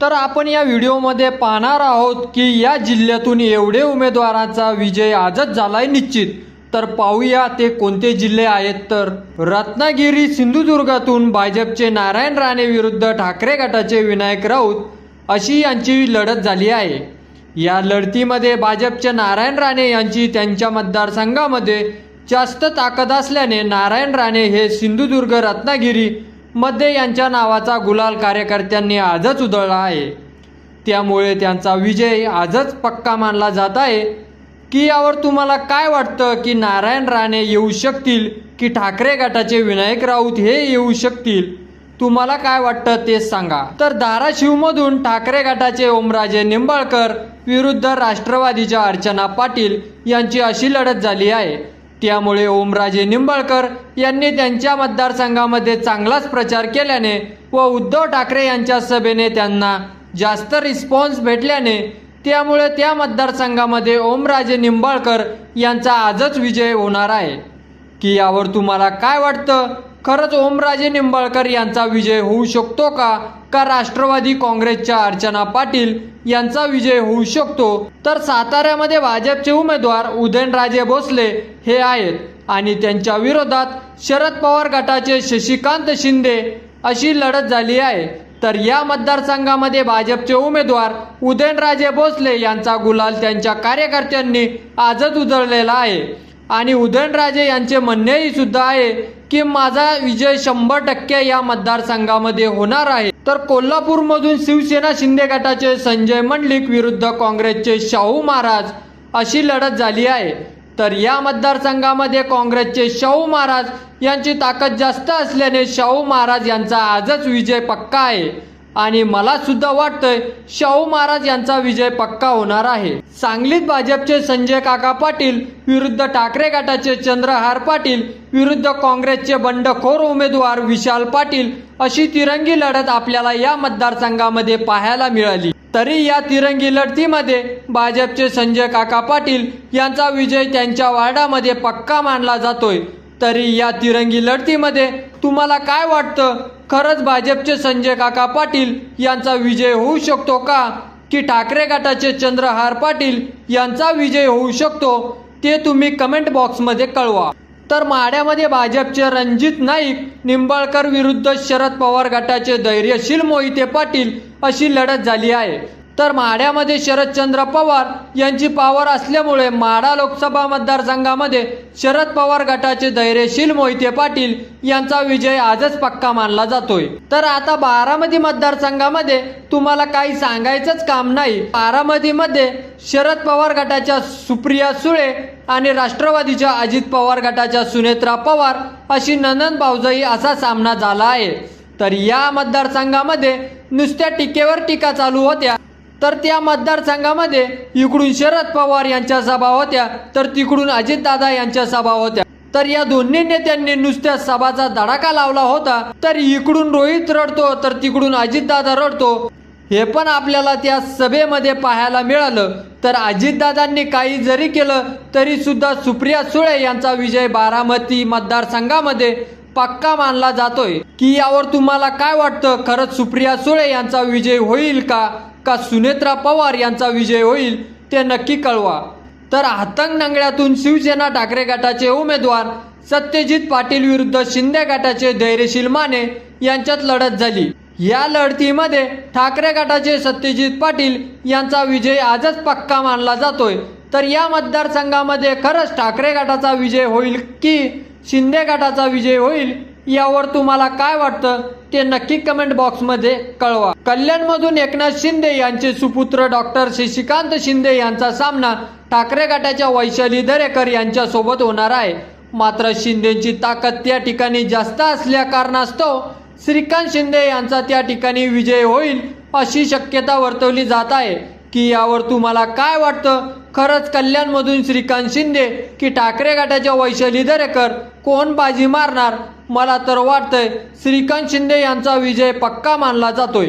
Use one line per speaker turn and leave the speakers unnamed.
तर आपण या व्हिडिओमध्ये पाहणार आहोत की या जिल्ह्यातून एवढे उमेदवारांचा विजय आजच झालाय निश्चित. तर पाहूया ते कोणते जिल्हे आहेत. तर रत्नागिरी सिंधुदुर्गातून भाजपचे नारायण राणे विरुद्ध ठाकरे गटाचे विनायक राऊत अशी यांची लढत झाली आहे. या लढतीमध्ये भाजपचे नारायण राणे यांची त्यांच्या मतदारसंघामध्ये जास्त ताकद असल्याने नारायण राणे हे सिंधुदुर्ग रत्नागिरी मध्ये यांच्या नावाचा गुलाल कार्यकर्त्यांनी आजच उधळला आहे. त्यामुळे त्यांचा विजय आजच पक्का मानला जात आहे. की यावर तुम्हाला काय वाटतं की नारायण राणे येऊ शकतील की ठाकरे गटाचे विनायक राऊत हे येऊ शकतील? तुम्हाला काय वाटतं ते सांगा. तर धाराशिवमधून ठाकरे गटाचे ओमराजे निंबाळकर विरुद्ध राष्ट्रवादीच्या अर्चना पाटील यांची अशी लढत झाली आहे. त्यामुळे ओमराजे निंबाळकर यांनी त्यांच्या मतदारसंघामध्ये चांगलाच प्रचार केल्याने व उद्धव ठाकरे यांच्या सभेने त्यांना जास्त रिस्पॉन्स भेटल्याने त्यामुळे त्या मतदारसंघामध्ये ओमराजे निंबाळकर यांचा आजच विजय होणार आहे. की यावर तुम्हाला काय वाटतं? खरंच ओमराजे निंबाळकर यांचा विजय होऊ शकतो का? का राष्ट्रवादी काँग्रेसच्या अर्चना पाटील यांचा विजय होऊ शकतो? तर साताऱ्यामध्ये भाजपचे उमेदवार उदयनराजे भोसले हे आहेत आणि त्यांच्या विरोधात शरद पवार गटाचे शशिकांत शिंदे अशी लढत झाली आहे. तर या मतदारसंघामध्ये भाजपचे उमेदवार उदयनराजे भोसले यांचा गुलाल त्यांच्या कार्यकर्त्यांनी आजच उधळलेला आहे. आणि उदयनराजे यांचे म्हणणेही सुद्धा आहे की माझा विजय शंभर टक्के या मतदारसंघामध्ये होणार आहे. तर कोल्हापूरमधून शिवसेना शिंदे गटाचे संजय मंडलिक विरुद्ध काँग्रेसचे शाहू महाराज अशी लढत झाली आहे. तर या मतदारसंघामध्ये काँग्रेसचे शाहू महाराज यांची ताकद जास्त असल्याने शाहू महाराज यांचा आजच विजय पक्का आहे. आणि मला सुद्धा वाटतंय शाहू महाराज यांचा विजय पक्का होणार आहे. सांगलीत भाजपचे संजय काका पाटील विरुद्ध ठाकरे गटाचे चंद्रहार पाटील विरुद्ध काँग्रेसचे बंडखोर उमेदवार विशाल पाटील अशी तिरंगी लढत आपल्याला या मतदारसंघामध्ये पाहायला मिळाली. तरी या तिरंगी लढतीमध्ये भाजपचे संजय काका पाटील यांचा विजय त्यांच्या वार्डामध्ये पक्का मानला जातोय. तरी या तिरंगी लढतीमध्ये तुम्हाला काय वाटतं? खरंच भाजपचे संजय काका पाटील यांचा विजय होऊ शकतो का? की ठाकरे गटाचे चंद्रहार पाटील यांचा विजय होऊ शकतो? ते तुम्ही कमेंट बॉक्समध्ये कळवा. तर माड्यामध्ये भाजपचे रणजित नाईक निंबाळकर विरुद्ध शरद पवार गटाचे धैर्यशील मोहिते पाटील अशी लढत झाली आहे. तर माढ्यामध्ये शरदचंद्र पवार यांची पावर असल्यामुळे माढा लोकसभा मतदारसंघामध्ये शरद पवार गटाचे धैर्यशील मोहिते पाटील यांचा विजय आजच पक्का मानला जातोय. तर आता बारामती मतदारसंघामध्ये तुम्हाला काही सांगायचंच काम नाही. बारामतीमध्ये शरद पवार गटाच्या सुप्रिया सुळे आणि राष्ट्रवादीच्या अजित पवार गटाच्या सुनेत्रा पवार अशी नंदन भाऊजाई असा सामना झाला आहे. तर या मतदारसंघामध्ये नुसत्या टीकेवर टीका चालू होत्या. तर त्या मतदारसंघामध्ये इकडून शरद पवार यांच्या सभा होत्या तर तिकडून अजितदादा यांच्या सभा होत्या. तर या दोन्ही नेत्यांनी नुसत्या सभाचा धडाका लावला होता तर इकडून रोहित रडतो तर तिकडून अजितदादा रडतो. हे पण आपल्याला त्या सभेमध्ये पाहायला मिळालं. तर अजितदादांनी काही जरी केलं तरी सुद्धा सुप्रिया सुळे यांचा विजय बारामती मतदारसंघामध्ये पक्का मानला जातोय. की यावर तुम्हाला काय वाटतं? खरंच सुप्रिया सुळे यांचा विजय होईल का? का सुनेत्रा पवार यांचा विजय होईल ते नक्की कळवा. तर हातंग नंगड्यातून शिवसेना ठाकरे गटाचे उमेदवार सत्यजित पाटील विरुद्ध शिंदे गटाचे धैर्यशील माने यांच्यात लढत झाली. या लढतीमध्ये ठाकरे गटाचे सत्यजित पाटील यांचा विजय आजच पक्का मानला जातोय. तर या मतदारसंघामध्ये खरंच ठाकरे गटाचा विजय होईल की शिंदे गटाचा विजय होईल? यावर तुम्हाला काय वाटतं ते नक्की कमेंट बॉक्समध्ये कळवा. कल्याणमधून एकनाथ शिंदे यांचे सुपुत्र डॉक्टर शशिकांत शिंदे यांचा सामना ठाकरे गटाच्या वैशाली दरेकर यांच्या सोबत होणार आहे. मात्र शिंदेची ताकद त्या ठिकाणी जास्त असल्या कारणास्तव श्रीकांत शिंदे यांचा त्या ठिकाणी विजय होईल अशी शक्यता वर्तवली जात आहे. की यावर तुम्हाला काय वाटतं? खरंच कल्याणमधून श्रीकांत शिंदे की ठाकरे गटाच्या वैशाली दरेकर कोण बाजी मारणार? मला तर वाटतंय श्रीकांत शिंदे यांचा विजय पक्का मानला जातोय.